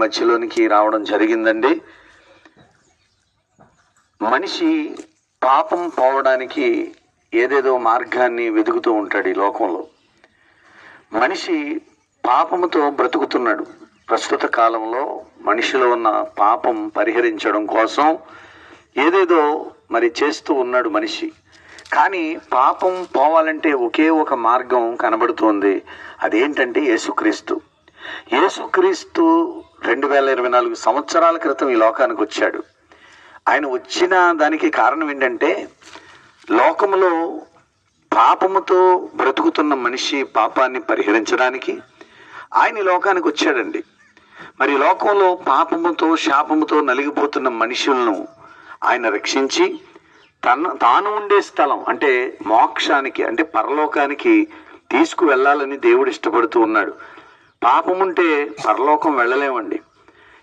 మధ్యలోనికి రావడం జరిగిందండి. మనిషి పాపం పోవడానికి ఏదేదో మార్గాన్ని వెతుకుతూ ఉంటాడు ఈ లోకంలో. మనిషి పాపముతో బ్రతుకుతున్నాడు. ప్రస్తుత కాలంలో మనిషిలో ఉన్న పాపం పరిహరించడం కోసం ఏదేదో మరి చేస్తూ ఉన్నాడు మనిషి. కానీ పాపం పోవాలంటే ఒకే ఒక మార్గం కనబడుతోంది. అదేంటంటే యేసుక్రీస్తు. యేసుక్రీస్తు రెండు వేల ఇరవై నాలుగు సంవత్సరాల క్రితం ఈ లోకానికి వచ్చాడు. ఆయన వచ్చిన దానికి కారణం ఏంటంటే లోకములో పాపముతో బ్రతుకుతున్న మనిషి పాపాన్ని పరిహరించడానికి ఆయన ఈ లోకానికి వచ్చాడండి. మరి లోకంలో పాపముతో శాపముతో నలిగిపోతున్న మనుషులను ఆయన రక్షించి తన తాను ఉండే స్థలం అంటే మోక్షానికి అంటే పరలోకానికి తీసుకువెళ్ళాలని దేవుడు ఇష్టపడుతూ ఉన్నాడు. పాపముంటే పరలోకం వెళ్ళలేమండి.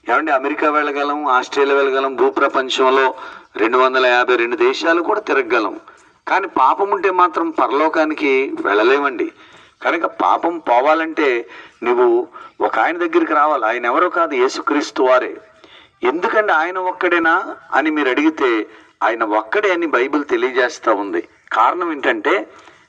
ఏమండి అమెరికా వెళ్ళగలం ఆస్ట్రేలియా వెళ్ళగలం భూప్రపంచంలో రెండు వందల యాభై రెండు దేశాలు కూడా తిరగగలం. కానీ పాపం ఉంటే మాత్రం పరలోకానికి వెళ్ళలేమండి. కనుక పాపం పోవాలంటే నువ్వు ఒక ఆయన దగ్గరికి రావాలి. ఆయన ఎవరో కాదు యేసుక్రీస్తు వారే. ఎందుకంటే ఆయన ఒక్కడేనా అని మీరు అడిగితే ఆయన ఒక్కడే అని బైబిల్ తెలియజేస్తూ ఉంది. కారణం ఏంటంటే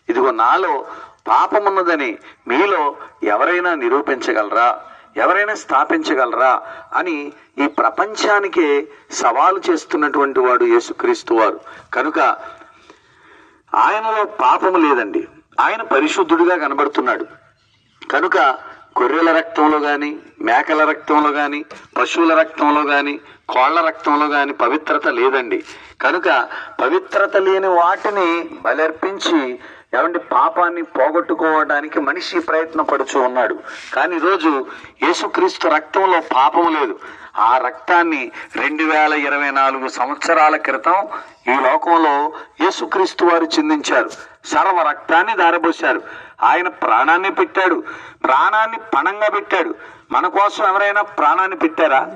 ఇదిగో నాలో పాపం ఉన్నదని మీలో ఎవరైనా నిరూపించగలరా? ఎవరైనా స్థాపించగలరా? అని ఈ ప్రపంచానికే సవాలు చేస్తున్నటువంటి వాడు యేసుక్రీస్తు వారు. కనుక ఆయనలో పాపము లేదండి. ఆయన పరిశుద్ధుడిగా కనబడుతున్నాడు. కనుక గొర్రెల రక్తంలో కానీ మేకల రక్తంలో కానీ పశువుల రక్తంలో కానీ కోళ్ళ రక్తంలో కానీ పవిత్రత లేదండి. కనుక పవిత్రత లేని వాటిని బలర్పించి ఏమంటే పాపాన్ని పోగొట్టుకోవడానికి మనిషి ప్రయత్నపడుచు ఉన్నాడు. కానీ ఈరోజు యేసుక్రీస్తు రక్తంలో పాపం లేదు. ఆ రక్తాన్ని రెండు వేల ఇరవై నాలుగు సంవత్సరాల క్రితం ఈ లోకంలో యేసుక్రీస్తు వారు చిందించారు. సర్వ రక్తాన్ని దారబోశారు. ఆయన ప్రాణాన్ని పెట్టాడు. ప్రాణాన్ని పణంగా పెట్టాడు. మన కోసం ఎవరైనా ప్రాణాన్ని పెట్టారా?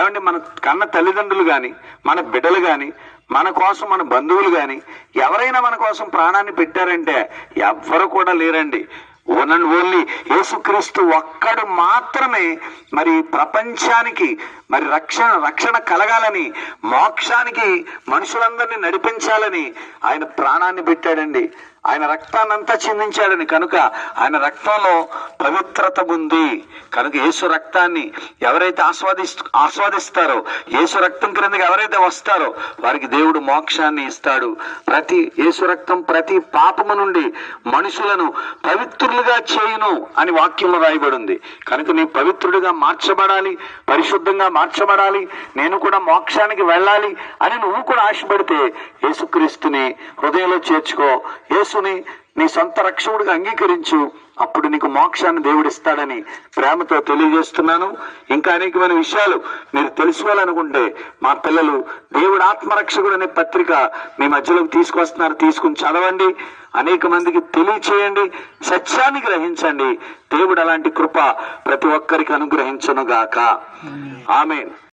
ఏమండి మన కన్న తల్లిదండ్రులు కానీ మన బిడ్డలు కానీ మన కోసం మన బంధువులు కానీ ఎవరైనా మన కోసం ప్రాణాన్ని పెట్టారంటే ఎవ్వరు కూడా లేరండి. ఓన్ అండ్ ఓన్లీ యేసుక్రీస్తు ఒక్కడు మాత్రమే మరి ప్రపంచానికి మరి రక్షణ రక్షణ కలగాలని మోక్షానికి మనుషులందరినీ నడిపించాలని ఆయన ప్రాణాన్ని పెట్టాడండి. ఆయన రక్తాన్నంతా చిందించాడని కనుక ఆయన రక్తంలో పవిత్రత ఉంది. కనుక యేసు రక్తాన్ని ఎవరైతే ఆస్వాదిస్తూ ఆస్వాదిస్తారో యేసు రక్తం క్రిందకి ఎవరైతే వస్తారో వారికి దేవుడు మోక్షాన్ని ఇస్తాడు. ప్రతి యేసు రక్తం ప్రతి పాపము నుండి మనుషులను పవిత్రులుగా చేయును అని వాక్యంలో రాయబడి ఉంది కనుక నీ పవిత్రుడిగా మార్చబడాలి పరిశుద్ధంగా మార్చబడాలి నేను కూడా మోక్షానికి వెళ్ళాలి అని నువ్వు కూడా ఆశపడితే యేసుక్రీస్తుని హృదయంలో చేర్చుకో. యేసు యేసుని నీ సొంత రక్షకుడిగా అంగీకరించు. అప్పుడు నీకు మోక్షాన్ని దేవుడిస్తాడని ప్రేమతో తెలియజేస్తున్నాను. ఇంకా అనేకమైన విషయాలు మీరు తెలుసుకోవాలనుకుంటే మా పిల్లలు దేవుడు ఆత్మరక్షకుడు అనే పత్రిక మీ మధ్యలోకి తీసుకొస్తున్నారు తీసుకుని చదవండి. అనేక మందికి తెలియచేయండి. సత్యాన్ని గ్రహించండి. దేవుడు అలాంటి కృప ప్రతి ఒక్కరికి అనుగ్రహించను గాక ఆమె